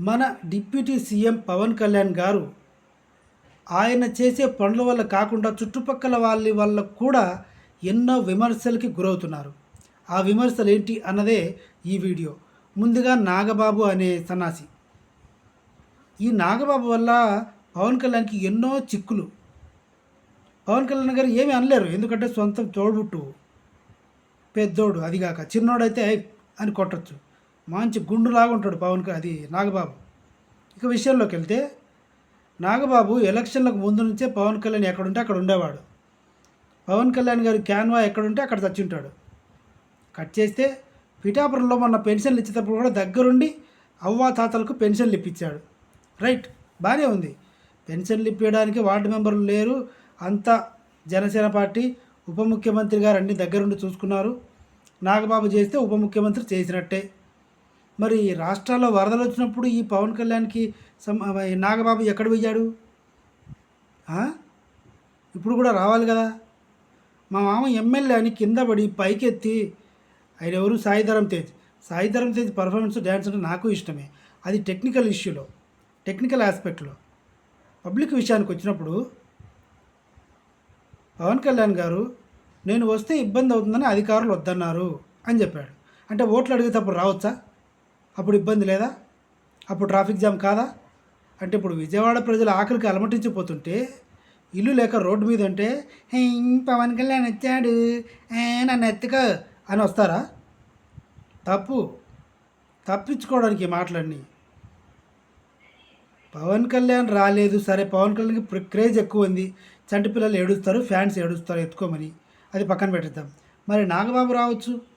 మన deputy CM Pawan Kalyan గారు ఆయన చేసే పనుల వల్ల కాకుండా చుట్టుపక్కల వాళ్ళ వల్ల కూడా ఎన్నో విమర్శలకి గురవుతున్నారు. ఆ విమర్శలు ఏంటి అన్నదే ఈ వీడియో. ముందుగా నాగబాబు అనే సన్నాసి. ఈ నాగబాబు వల్ల పవన్ కళ్యాణ్కి ఎన్నో చిక్కులు. పవన్ కళ్యాణ్ గారు ఏమీ అనలేరు. ఎందుకంటే సొంతం తోడుబుట్టు పెద్దోడు అదిగాక చిన్నోడైతే అని కొట్టచ్చు. మంచి గుండులాగా ఉంటాడు పవన్ అది నాగబాబు. ఇక విషయంలోకి వెళ్తే నాగబాబు ఎలక్షన్లకు ముందు నుంచే పవన్ కళ్యాణ్ ఎక్కడుంటే అక్కడ ఉండేవాడు. పవన్ కళ్యాణ్ గారి క్యాన్వా ఎక్కడుంటే అక్కడ చచ్చింటాడు. కట్ చేస్తే పిఠాపురంలో మొన్న పెన్షన్లు ఇచ్చేటప్పుడు కూడా దగ్గరుండి అవ్వా తాతలకు పెన్షన్లు ఇప్పించాడు. రైట్ బాగానే ఉంది. పెన్షన్లు ఇప్పించడానికి వార్డు మెంబర్లు లేరు. అంతా జనసేన పార్టీ ఉప ముఖ్యమంత్రి గారు అన్ని దగ్గరుండి చూసుకున్నారు. నాగబాబు చేస్తే ఉప ముఖ్యమంత్రి చేసినట్టే. మరి రాష్ట్రాల్లో వరదలు వచ్చినప్పుడు ఈ పవన్ కళ్యాణ్కి నాగబాబు ఎక్కడ పోయాడు? ఇప్పుడు కూడా రావాలి కదా. మా మామ ఎమ్మెల్యే అని కింద పడి పైకెత్తి ఆయన ఎవరు? సాయిధరం తేజ్. సాయిధరం తేజ్ పర్ఫార్మెన్స్ డ్యాన్స్ అంటే నాకు ఇష్టమే. అది టెక్నికల్ ఇష్యూలో టెక్నికల్ ఆస్పెక్ట్లో. పబ్లిక్ విషయానికి వచ్చినప్పుడు పవన్ కళ్యాణ్ గారు నేను వస్తే ఇబ్బంది అవుతుందని అధికారులు వద్దన్నారు అని చెప్పాడు. అంటే ఓట్లు అడిగేటప్పుడు రావచ్చా? అప్పుడు ఇబ్బంది లేదా? అప్పుడు ట్రాఫిక్ జామ్ కాదా? అంటే ఇప్పుడు విజయవాడ ప్రజలు ఆకలికి అలమటించిపోతుంటే ఇల్లు లేక రోడ్డు మీద ఉంటే పవన్ కళ్యాణ్ వచ్చాడు. ఏ, నన్ను ఎత్తుకో. అని వస్తారా? తప్పు. తప్పించుకోవడానికి మాటలన్నీ. పవన్ కళ్యాణ్ రాలేదు. సరే పవన్ కళ్యాణ్కి ప్ర- క్రేజ్ ఎక్కువ ఉంది. చంటి పిల్లలు ఏడుస్తారు ఫ్యాన్స్ ఏడుస్తారు ఎత్తుకోమని. అది పక్కన పెట్టేద్దాం. మరి నాగబాబు రావచ్చు?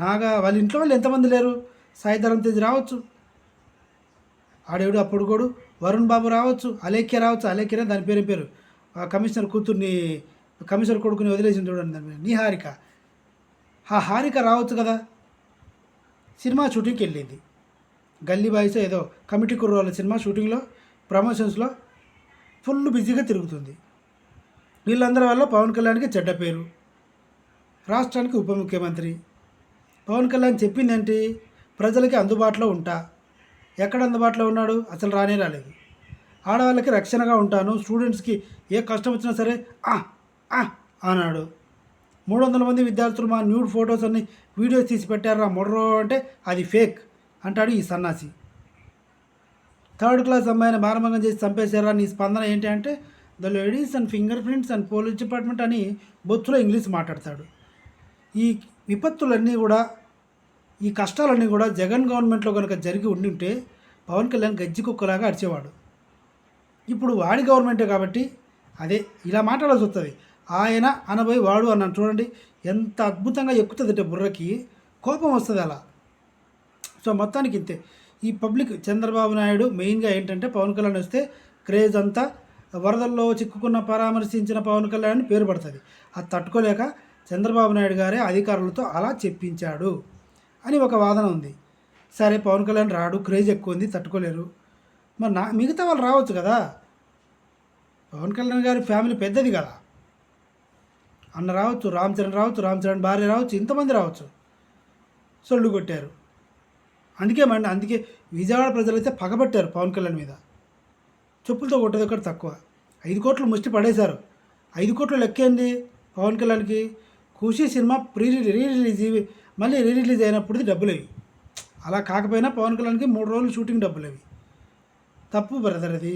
నాగా వాళ్ళ ఇంట్లో వాళ్ళు ఎంతమంది లేరు? సాయిధరం తేజ్ రావచ్చు. ఆడేవిడు అప్పుడు కూడా వరుణ్ బాబు రావచ్చు అలేఖ్య రావచ్చు అలేఖ్యనే దాని పేరు పేరు? ఆ కమిషనర్ కూతుర్ని కమిషనర్ కొడుకుని వదిలేసింది చూడండి దాని నీ నీహారిక. ఆ హారిక రావచ్చు కదా? సినిమా షూటింగ్కి వెళ్ళింది. గల్లీ బాయ్స్ ఏదో కమిటీ కుర్రోళ్ళ సినిమా షూటింగ్లో ప్రమోషన్స్లో ఫుల్ బిజీగా తిరుగుతుంది. వీళ్ళందరి వల్ల పవన్ కళ్యాణ్కి చెడ్డ పేరు. రాష్ట్రానికి ఉప ముఖ్యమంత్రి. పవన్ కళ్యాణ్ చెప్పిందేంటి? ప్రజలకి అందుబాటులో ఉంటా. ఎక్కడ అందుబాటులో ఉన్నాడు? అసలు రానే రాలేదు. ఆడవాళ్ళకి రక్షణగా ఉంటాను. స్టూడెంట్స్కి ఏ కష్టం వచ్చినా సరే ఆ ఆ అన్నాడు. మూడు వందల మంది విద్యార్థులు మా న్యూడ్ ఫొటోస్ అన్ని వీడియోస్ తీసి పెట్టారా మొర్రో అంటే అది ఫేక్ అంటాడు ఈ సన్నాసి. థర్డ్ క్లాస్ అమ్మాయిని మారమంగం చేసి చంపేశారా నీ స్పందన ఏంటి అంటే the ladies and finger prints and police department అని బొత్తులో ఇంగ్లీష్ మాట్లాడతాడు. ఈ విపత్తులన్నీ కూడా ఈ కష్టాలన్నీ కూడా జగన్ గవర్నమెంట్లో కనుక జరిగి ఉండింటే పవన్ కళ్యాణ్ గజ్జి కుక్కలాగా అరిచేవాడు. ఇప్పుడు వాడి గవర్నమెంటే కాబట్టి అదే ఇలా మాట్లాడాల్సి వస్తుంది. ఆయన అనబోయి వాడు అన్నాను చూడండి ఎంత అద్భుతంగా ఎక్కుతుందంటే బుర్రకి కోపం వస్తుంది అలా. సో మొత్తానికి ఇంతే. ఈ పబ్లిక్ చంద్రబాబు నాయుడు మెయిన్గా ఏంటంటే పవన్ కళ్యాణ్ వస్తే క్రేజ్ అంతా వరదల్లో చిక్కుకున్న పరామర్శించిన పవన్ కళ్యాణ్ అని పేరు పడుతుంది. అది తట్టుకోలేక చంద్రబాబు నాయుడు గారే అధికారులతో అలా చెప్పించాడు. అని ఒక వాదన ఉంది. సరే పవన్ కళ్యాణ్ రాడు క్రేజ్ ఎక్కువ ఉంది తట్టుకోలేరు. మరి నా మిగతా వాళ్ళు రావచ్చు కదా? పవన్ కళ్యాణ్ గారి ఫ్యామిలీ పెద్దది కదా. అన్న రావచ్చు రామ్ చరణ్ రావచ్చు రామ్ చరణ్ భార్య రావచ్చు ఇంతమంది రావచ్చు. సొల్లు కొట్టారు. అందుకే మండి అందుకే విజయవాడ ప్రజలైతే పగబట్టారు పవన్ కళ్యాణ్ మీద. చెప్పులతో కొట్టేది ఒకటి తక్కువ. ఐదు కోట్లు ముష్టి పడేశారు. ఐదు కోట్లు లెక్కేంది పవన్ కళ్యాణ్కి? Kushi cinema pre re release మళ్ళీ రీ రిలీజ్ అయినప్పుడు డబ్బులు అలా కాకపోయినా పవన్ కళ్యాణ్కి మూడు రోజులు షూటింగ్ డబ్బులు అవి తప్పు బ్రదర్ అది.